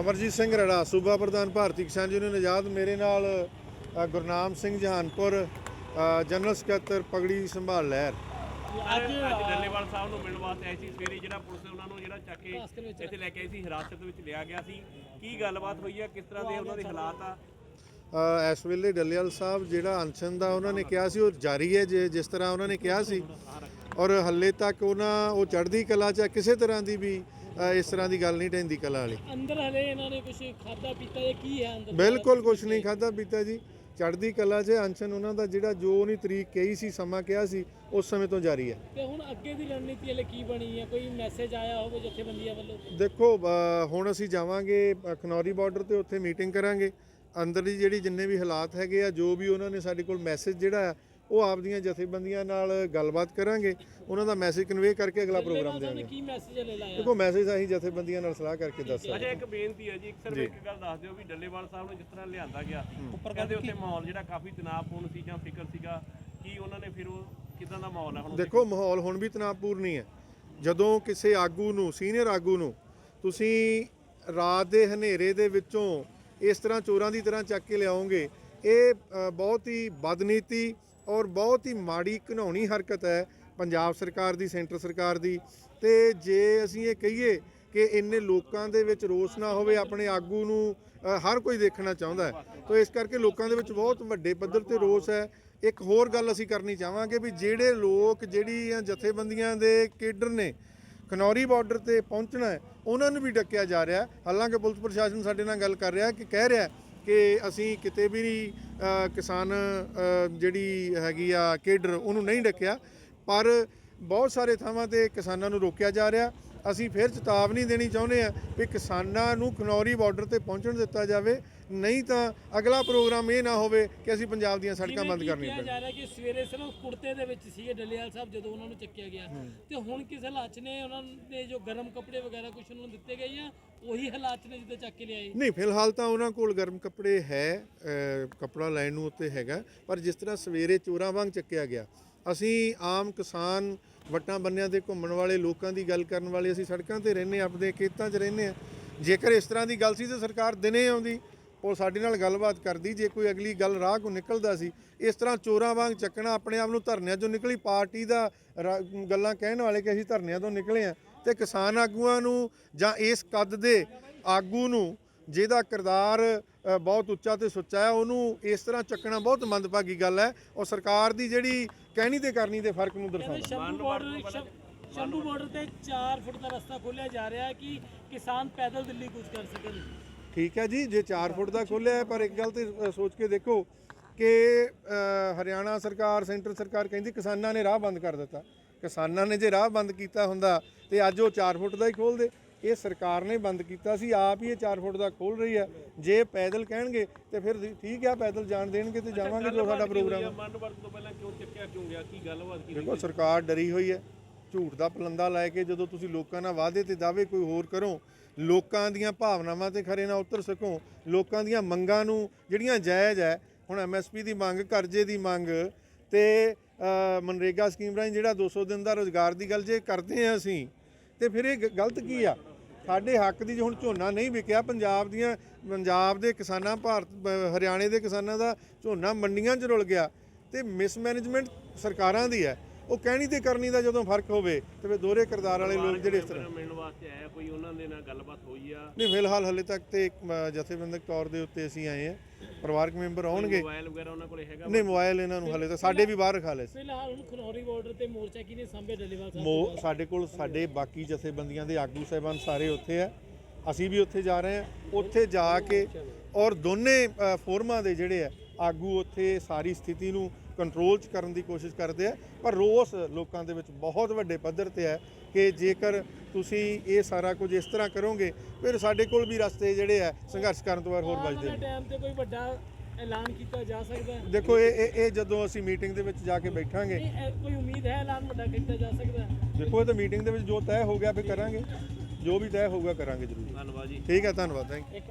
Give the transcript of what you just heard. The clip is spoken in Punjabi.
ਅਮਰਜੀਤ ਸਿੰਘ ਰੜਾ ਸੂਬਾ ਪ੍ਰਧਾਨ ਭਾਰਤੀ ਕਿਸਾਨ ਯੂਨੀਅਨ ਆਜ਼ਾਦ ਮੇਰੇ ਨਾਲ ਗੁਰਨਾਮ ਸਿੰਘ ਜਹਾਨਪੁਰ ਜਨਰਲ ਸਕੱਤਰ ਪਗੜੀ ਸੰਭਾਲ ਲਹਿਰ। ਅੱਜ ਡੱਲੇਵਾਲ ਸਾਹਿਬ ਨੂੰ ਮਿਲਣ ਵਾਸਤੇ ਆਏ ਸੀ ਸਵੇਰੇ ਜਿਹੜਾ ਪੁਲਿਸ ਨੇ ਉਹਨਾਂ ਨੂੰ ਜਿਹੜਾ ਚੱਕ ਕੇ ਇੱਥੇ ਲੈ ਕੇ ਆਈ ਸੀ ਹਿਰਾਸਤ ਵਿੱਚ ਲਿਆ ਗਿਆ ਸੀ। ਕੀ ਗੱਲਬਾਤ ਹੋਈ ਹੈ ਕਿਸ ਤਰ੍ਹਾਂ ਦੇ ਉਹਨਾਂ ਦੇ ਹਾਲਾਤ ਆ? ਅ, ਇਸ ਵੇਲੇ ਡੱਲੇਵਾਲ ਸਾਹਿਬ ਜਿਹੜਾ ਅਨਸ਼ਨ ਦਾ ਉਹਨਾਂ ਨੇ ਕਿਹਾ ਸੀ ਉਹ ਜਾਰੀ ਹੈ ਜੇ ਜਿਸ ਤਰ੍ਹਾਂ ਉਹਨਾਂ ਨੇ ਕਿਹਾ ਸੀ। ਔਰ ਹੱਲੇ ਤੱਕ ਉਹਨਾਂ ਉਹ ਚੜ੍ਹਦੀ ਕਲਾ 'ਚ ਕਿਸੇ ਤਰ੍ਹਾਂ ਦੀ ਵੀ ਅ, ਇਸ ਤਰ੍ਹਾਂ ਦੀ ਗੱਲ ਨਹੀਂ ਢਹਿੰਦੀ ਕਲਾ ਵਾਲੀ। ਅੰਦਰ ਹਲੇ ਇਹਨਾਂ ਨੇ ਕੁਝ ਖਾਦਾ ਪੀਤਾ ਇਹ ਕੀ ਹੈ ਅੰਦਰ? ਬਿਲਕੁਲ ਕੁਝ ਨਹੀਂ ਖਾਦਾ ਪੀਤਾ ਜੀ। ਚੜ੍ਹਦੀ ਕਲਾ 'ਚ ਅਨਸ਼ਨ ਉਹਨਾਂ ਦਾ ਜਿਹੜਾ ਜੋ ਉਹਨੀ ਤਰੀਕ ਕਹੀ ਸੀ ਸਮਾਂ ਕਿਹਾ ਸੀ ਉਸ ਸਮੇਂ ਤੋਂ ਜਾਰੀ ਹੈ। ਤੇ ਹੁਣ ਅੱਗੇ ਦੀ ਰਣਨੀਤੀ ਹਲੇ ਕੀ ਬਣੀ ਹੈ? ਕੋਈ ਮੈਸੇਜ ਆਇਆ ਹੋਵੇ ਜਥੇਬੰਦੀਆਂ ਵੱਲੋਂ? ਦੇਖੋ ਅ, ਹੁਣ ਅਸੀਂ ਜਾਵਾਂਗੇ ਅ, ਖਨੌਰੀ ਬਾਰਡਰ ਤੇ ਉੱਥੇ ਮੀਟਿੰਗ ਕਰਾਂਗੇ। ਅੰਦਰਲੀ ਜਿਹੜੀ ਜਿੰਨੇ ਵੀ ਹਾਲਾਤ ਹੈਗੇ ਆ ਜੋ ਵੀ ਉਹਨਾਂ ਨੇ ਸਾਡੇ ਕੋਲ ਮੈਸੇਜ ਜਿਹੜਾ ਆ ਉਹ ਆਪਦੀਆਂ ਜਥੇਬੰਦੀਆਂ ਨਾਲ ਗੱਲਬਾਤ ਕਰਾਂਗੇ ਉਹਨਾਂ ਦਾ ਮੈਸੇਜ ਕਨਵੇ ਕਰਕੇ ਅਗਲਾ ਪ੍ਰੋਗਰਾਮ ਦੇਵਾਂਗੇ। ਕੀ ਮੈਸੇਜ ਹਲੇ ਲਾਇਆ? ਦੇਖੋ ਮੈਸੇਜ ਅਸੀਂ ਜਥੇਬੰਦੀਆਂ ਨਾਲ ਸਲਾਹ ਕਰਕੇ ਦੱਸ ਸਕਦੇ ਅੱਛਾ ਇੱਕ ਬੇਨਤੀ ਹੈ ਜੀ ਇੱਕ ਸਿਰਫ ਇੱਕ ਗੱਲ ਦੱਸ ਦਿਓ ਵੀ ਡੱਲੇਵਾਲ ਸਾਹਿਬ ਨੂੰ ਜਿਸ ਤਰ੍ਹਾਂ ਲਿਆਂਦਾ ਗਿਆ ਸੀ ਕਹਿੰਦੇ ਉੱਥੇ ਮਾਹੌਲ ਜਿਹੜਾ ਕਾਫੀ ਤਣਾਅਪੂਰਨ ਸੀ ਜਾਂ ਫਿਕਰ ਸੀਗਾ ਕੀ ਉਹਨਾਂ ਨੇ ਫਿਰ ਉਹ ਕਿਦਾਂ ਦਾ ਮਾਹੌਲ ਹੈ ਹੁਣ ਦੇਖੋ ਮਾਹੌਲ ਹੁਣ ਵੀ ਤਣਾਅਪੂਰਨ ਹੀ ਹੈ। ਜਦੋਂ ਕਿਸੇ ਆਗੂ ਨੂੰ ਸੀਨੀਅਰ ਆਗੂ ਨੂੰ ਤੁਸੀਂ ਰਾਤ ਦੇ ਹਨੇਰੇ ਦੇ ਵਿੱਚੋਂ ਇਸ ਤਰ੍ਹਾਂ ਚੋਰਾਂ ਦੀ ਤਰ੍ਹਾਂ ਚੱਕ ਕੇ ਲਿਆਓਗੇ ਇਹ ਬਹੁਤ ਹੀ ਬਦਨੀਤੀ ਔਰ ਬਹੁਤ ਹੀ ਮਾੜੀ ਘਿਨਾਉਣੀ ਹਰਕਤ ਹੈ ਪੰਜਾਬ ਸਰਕਾਰ ਦੀ, ਸੈਂਟਰ ਸਰਕਾਰ ਦੀ। ਤੇ ਜੇ ਅਸੀਂ ਇਹ ਕਹੀਏ ਕਿ ਇੰਨੇ ਲੋਕਾਂ ਦੇ ਵਿੱਚ ਰੋਸ ਨਾ ਹੋਵੇ, ਆਪਣੇ ਆਗੂ ਨੂੰ ਹਰ ਕੋਈ ਦੇਖਣਾ ਚਾਹੁੰਦਾ ਹੈ। ਤਾਂ ਇਸ ਕਰਕੇ ਲੋਕਾਂ ਦੇ ਵਿੱਚ ਬਹੁਤ ਵੱਡੇ ਪੱਧਰ ਤੇ ਰੋਸ ਹੈ। ਇੱਕ ਹੋਰ ਗੱਲ ਅਸੀਂ ਕਰਨੀ ਚਾਹਾਂਗੇ ਵੀ ਜਿਹੜੇ ਲੋਕ, ਜਿਹੜੀਆਂ ਜਥੇਬੰਦੀਆਂ ਦੇ ਕੇਡਰ ਨੇ ਖਨੌਰੀ ਬਾਰਡਰ ਤੇ ਪਹੁੰਚਣਾ ਹੈ, ਉਹਨਾਂ ਨੂੰ ਵੀ ਡੱਕਿਆ ਜਾ ਰਿਹਾ ਹਾਲਾਂਕਿ ਪੁਲਿਸ ਪ੍ਰਸ਼ਾਸਨ ਸਾਡੇ ਨਾਲ ਗੱਲ ਕਰ ਰਿਹਾ ਕਿ ਕਹਿ ਰਿਹਾ ਕਿ ਅਸੀਂ ਕਿਤੇ ਵੀ ਨਹੀਂ ਕਿਸਾਨ ਜਿਹੜੀ ਹੈਗੀ ਆ ਕੇਡਰ, ਉਹਨੂੰ ਨਹੀਂ ਡੱਕਿਆ। ਪਰ ਬਹੁਤ ਸਾਰੇ ਥਾਵਾਂ ਤੇ ਕਿਸਾਨਾਂ ਨੂੰ ਰੋਕਿਆ ਜਾ ਰਿਹਾ। ਅਸੀਂ ਫਿਰ ਚੇਤਾਵਨੀ ਦੇਣੀ ਚਾਹੁੰਦੇ ਆ ਵੀ ਕਿਸਾਨਾਂ ਨੂੰ ਖਨੌਰੀ ਬਾਰਡਰ ਤੇ ਪਹੁੰਚਣ ਦਿੱਤਾ ਜਾਵੇ। ਨਹੀਂ ਤਾਂ ਅਗਲਾ ਪ੍ਰੋਗਰਾਮ ਇਹ ਨਾ ਹੋਵੇ ਕਿ ਅਸੀਂ ਪੰਜਾਬ ਦੀਆਂ ਸੜਕਾਂ ਬੰਦ ਕਿ ਕਰਨੀਆਂ ਪੈਣ ਜਾ ਰਿਹਾ ਕਿ ਸਵੇਰੇ ਸਿਰਫ ਕੁੜਤੇ ਦੇ ਵਿੱਚ ਸੀਗੇ ਡੱਲੇਵਾਲ ਸਾਹਿਬ ਜਦੋਂ ਉਹਨਾਂ ਨੂੰ ਚੱਕਿਆ ਗਿਆ। ਤੇ ਹੁਣ ਕਿਸ ਹਾਲਾਤ ਨੇ ਉਹਨਾਂ ਦੇ ਜੋ ਗਰਮ ਕੱਪੜੇ ਵਗੈਰਾ ਕੁਝ ਉਹਨਾਂ ਨੂੰ ਦਿੱਤੇ ਗਏ ਜਾਂ ਉਹੀ ਹਾਲਾਤ ਨੇ ਜਿੱਦਾਂ ਚੱਕ ਕੇ ਲਿਆਏ। ਨਹੀਂ ਫਿਲਹਾਲ ਤਾਂ ਉਹਨਾਂ ਕੋਲ ਗਰਮ ਕੱਪੜੇ ਹੈ ਕੱਪੜਾ ਲੈਣ ਨੂੰ ਉੱਤੇ ਹੈਗਾ ਪਰ ਜਿਸ ਤਰ੍ਹਾਂ ਸਵੇਰੇ ਚੋਰਾਂ ਵਾਂਗ ਚੱਕਿਆ ਗਿਆ ਅਸੀਂ ਆਮ ਕਿਸਾਨ ਵਟਾਂ ਬੰਨਿਆਂ ਤੇ ਘੁੰਮਣ ਵਾਲੇ ਲੋਕਾਂ ਦੀ ਗੱਲ ਕਰਨ ਵਾਲੇ ਅਸੀਂ ਸੜਕਾਂ ਤੇ ਰਹਿੰਦੇ ਹਾਂ, ਆਪਣੇ ਖੇਤਾਂ 'ਚ ਰਹਿੰਦੇ ਆ ਜੇਕਰ ਇਸ ਤਰ੍ਹਾਂ ਦੀ ਗੱਲ ਸੀ ਤਾਂ ਸਰਕਾਰ ਦਿਨੇ ਆਉਂਦੀ ਉਹ ਸਾਡੇ ਨਾਲ ਗੱਲਬਾਤ ਕਰਦੀ। ਜੇ ਕੋਈ ਅਗਲੀ ਗੱਲ ਰਾਹ ਕੋ ਨਿਕਲਦਾ ਸੀ ਇਸ ਤਰ੍ਹਾਂ ਚੋਰਾਂ ਵਾਂਗ ਚੱਕਣਾ ਆਪਣੇ ਆਪ ਨੂੰ ਧਰਨਿਆਂ ਚੋਂ ਨਿਕਲੀ। ਪਾਰਟੀ ਦਾ ਰਾ- ਗੱਲਾਂ ਕਹਿਣ ਵਾਲੇ ਕਿ ਅਸੀਂ ਧਰਨਿਆਂ ਤੋਂ ਨਿਕਲੇ ਆ ਤੇ ਕਿਸਾਨ ਆਗੂਆਂ ਨੂੰ ਜਾਂ ਇਸ ਕੱਦ ਦੇ ਆਗੂ ਨੂੰ ਜਿਹਦਾ ਕਿਰਦਾਰ ਬਹੁਤ ਉੱਚਾ ਤੇ ਸੁੱਚਾ ਹੈ ਉਹਨੂੰ ਇਸ ਤਰ੍ਹਾਂ ਚੱਕਣਾ ਬਹੁਤ ਮੰਦਭਾਗੀ ਗੱਲ ਹੈ। ਔਰ ਸਰਕਾਰ ਦੀ ਜਿਹੜੀ ਕਹਿਣੀ ਤੇ ਕਰਨੀ ਦੇ ਫ਼ਰਕ ਨੂੰ ਦਰਸਾਉਂਦਾ। ਸ਼ੰਭੂ ਬਾਰਡਰ ਸ਼ੰ- ਸ਼ੰਭੂ ਬਾਰਡਰ ਤੇ 4 ਫੁੱਟ ਦਾ ਰਸਤਾ ਖੋਲਿਆ ਜਾ ਰਿਹਾ ਹੈ ਕਿ ਕਿਸਾਨ ਪੈਦਲ ਦਿੱਲੀ ਕੂਚ ਕਰ ਸਕਣ। ਠੀਕ ਹੈ ਜੀ ਜੇ 4 ਫੁੱਟ ਦਾ ਖੋਲਿਆ ਹੈ ਪਰ ਇੱਕ ਗੱਲ ਤੇ ਸੋਚ ਕੇ ਦੇਖੋ ਕਿ ਹਰਿਆਣਾ ਸਰਕਾਰ ਸੈਂਟਰ ਸਰਕਾਰ ਕਹਿੰਦੀ ਕਿਸਾਨਾਂ ਨੇ ਰਾਹ ਬੰਦ ਕਰ ਦਿੱਤਾ। ਕਿਸਾਨਾਂ ਨੇ ਜੇ ਰਾਹ ਬੰਦ ਕੀਤਾ ਹੁੰਦਾ ਤੇ ਅੱਜ ਉਹ 4 ਫੁੱਟ ਦਾ ਹੀ ਖੋਲਦੇ ਇਹ ਸਰਕਾਰ ਨੇ ਬੰਦ ਕੀਤਾ ਸੀ ਆਪ ਹੀ ਇਹ 4 ਫੁੱਟ ਦਾ ਖੋਲ ਰਹੀ ਹੈ। ਜੇ ਪੈਦਲ ਕਹਿਣਗੇ ਤੇ ਫਿਰ ਠੀਕ ਹੈ ਪੈਦਲ ਜਾਣ ਦੇਣਗੇ ਤੇ ਜਾਵਾਂਗੇ ਜੋ ਸਾਡਾ ਪ੍ਰੋਗਰਾਮ ਹੈ ਮਨ ਵਰਤ ਤੋਂ ਪਹਿਲਾਂ ਕਿਉਂ ਚੱਕਿਆ ਕਿਉਂ ਗਿਆ? ਕੀ ਗੱਲਬਾਤ ਕੀ ਦੇਖੋ ਸਰਕਾਰ ਡਰੀ ਹੋਈ ਹੈ। ਝੂਠ ਦਾ ਪਲੰਦਾ ਲੈ ਕੇ ਜਦੋਂ ਤੁਸੀਂ ਲੋਕਾਂ ਨਾਲ ਵਾਅਦੇ ਤੇ ਦਾਅਵੇ ਕੋਈ ਹੋਰ ਕਰੋ ਲੋਕਾਂ ਦੀਆਂ ਭਾਵਨਾਵਾਂ ਤੇ ਖਰੇ ਨਾ ਉਤਰ ਸਕੋ ਲੋਕਾਂ ਦੀਆਂ ਮੰਗਾਂ ਨੂੰ ਜਿਹੜੀਆਂ ਜਾਇਜ਼ ਹੈ ਹੁਣ ਐਮਐਸਪੀ ਦੀ ਮੰਗ ਕਰਜ਼ੇ ਦੀ ਮੰਗ ਤੇ ਮਨਰੇਗਾ ਸਕੀਮ ਰਾਹੀਂ ਜਿਹੜਾ 200 ਦਿਨ ਦਾ ਰੋਜ਼ਗਾਰ ਦੀ ਗੱਲ ਜੇ ਕਰਦੇ ਆ ਅਸੀਂ ਤੇ ਫਿਰ ਇਹ ਗਲਤ ਕੀ ਆ? ਸਾਡੇ ਹੱਕ ਦੀ ਜੇ ਹੁਣ ਝੋਨਾ ਨਹੀਂ ਵਿਕਿਆ, ਪੰਜਾਬ ਦੀਆਂ, ਪੰਜਾਬ ਦੇ ਕਿਸਾਨਾਂ, ਭਾਰਤ ਹਰਿਆਣੇ ਦੇ ਕਿਸਾਨਾਂ ਦਾ ਝੋਨਾ ਮੰਡੀਆਂ 'ਚ ਰੁਲ ਗਿਆ ਤੇ ਮਿਸਮੈਨੇਜਮੈਂਟ ਸਰਕਾਰਾਂ ਦੀ ਹੈ। ਉਹ ਕਹਿਣੀ ਤੇ ਕਰਨੀ ਦਾ ਜਦੋਂ ਫ਼ਰਕ ਹੋਵੇ ਤੇ ਫਿਰ ਦੋਹਰੇ ਕਿਰਦਾਰ ਵਾਲੇ ਲੋਕ ਜਿਹੜੇ ਇਸ ਤਰ੍ਹਾਂ ਮਿਲਣ ਵਾਸਤੇ ਆਇਆ ਕੋਈ ਉਹਨਾਂ ਦੇ ਨਾਲ ਗੱਲਬਾਤ ਹੋਈ ਆ? ਨਹੀਂ ਫਿਲਹਾਲ ਹਲੇ ਤੱਕ ਤੇ ਜਥੇਬੰਦਕ ਤੌਰ ਦੇ ਉੱਤੇ ਅਸੀਂ ਆਏ ਹਾਂ। ਪਰਿਵਾਰਕ ਮੈਂਬਰ ਆਉਣਗੇ। ਮੋਬਾਈਲ ਵਗੈਰਾ ਉਹਨਾਂ ਕੋਲੇ ਹੈਗਾ? ਨਹੀਂ ਮੋਬਾਈਲ ਇਹਨਾਂ ਨੂੰ ਹਲੇ ਤਾਂ ਸਾਡੇ ਵੀ ਬਾਹਰ ਰਖਾ ਲਏ ਸੀ। ਫਿਲਹਾਲ ਹੁਣ ਖਨੌਰੀ ਬਾਰਡਰ ਤੇ ਮੋਰਚਾ ਕਿਨੇ ਸਾਂਭੇ ਡੱਲੇਵਾਲ ਸਾਹਿਬ? ਮੋ ਸਾਡੇ ਕੋਲ ਸਾਡੇ ਬਾਕੀ ਜਥੇਬੰਦੀਆਂ ਦੇ ਆਗੂ ਸਾਹਿਬਾਨ ਸਾਰੇ ਉੱਥੇ ਆ। ਅਸੀਂ ਵੀ ਉੱਥੇ ਜਾ ਰਹੇ ਹਾਂ। ਉੱਥੇ ਜਾ ਕੇ ਔਰ ਦੋਨੇ ਫੋਰਮਾਂ ਦੇ ਜਿਹੜੇ ਆ ਆਗੂ ਉੱਥੇ ਸਾਰੀ ਸਥਿਤੀ ਨੂੰ ਕੰਟਰੋਲ 'ਚ ਕਰਨ ਦੀ ਕੋਸ਼ਿਸ਼ ਕਰਦੇ ਆ ਪਰ ਰੋਸ ਲੋਕਾਂ ਦੇ ਵਿੱਚ ਬਹੁਤ ਵੱਡੇ ਪੱਧਰ ਤੇ ਹੈ ਕਿ ਜੇਕਰ ਤੁਸੀਂ ਇਹ ਸਾਰਾ ਕੁਝ ਇਸ ਤਰ੍ਹਾਂ ਕਰੋਗੇ ਫਿਰ ਸਾਡੇ ਕੋਲ ਵੀ ਰਸਤੇ ਜਿਹੜੇ ਆ ਸੰਘਰਸ਼ ਕਰਨ ਤੋਂ ਬਾਅਦ ਹੋਰ ਬਚਦੇ ਨੇ। ਟਾਈਮ ਤੇ ਕੋਈ ਵੱਡਾ ਐਲਾਨ ਕੀਤਾ ਜਾ ਸਕਦਾ ਹੈ? ਦੇਖੋ ਇਹ ਇਹ- ਇਹ ਜਦੋਂ ਅਸੀਂ ਮੀਟਿੰਗ ਦੇ ਵਿੱਚ ਜਾ ਕੇ ਬੈਠਾਂਗੇ। ਕੋਈ ਉਮੀਦ ਹੈ ਐਲਾਨ ਵੱਡਾ ਕੀਤਾ ਜਾ ਸਕਦਾ ਦੇਖੋ ਇਹ ਤਾਂ ਮੀਟਿੰਗ ਦੇ ਵਿੱਚ ਜੋ ਤੈਅ ਹੋ ਗਿਆ ਫਿਰ ਕਰਾਂਗੇ। ਜੋ ਵੀ ਤੈਅ ਹੋਊਗਾ ਕਰਾਂਗੇ ਜ਼ਰੂਰ। ਧੰਨਵਾਦ ਜੀ। ਠੀਕ ਹੈ ਧੰਨਵਾਦ ਥੈਂਕ ਮਿੰਟ।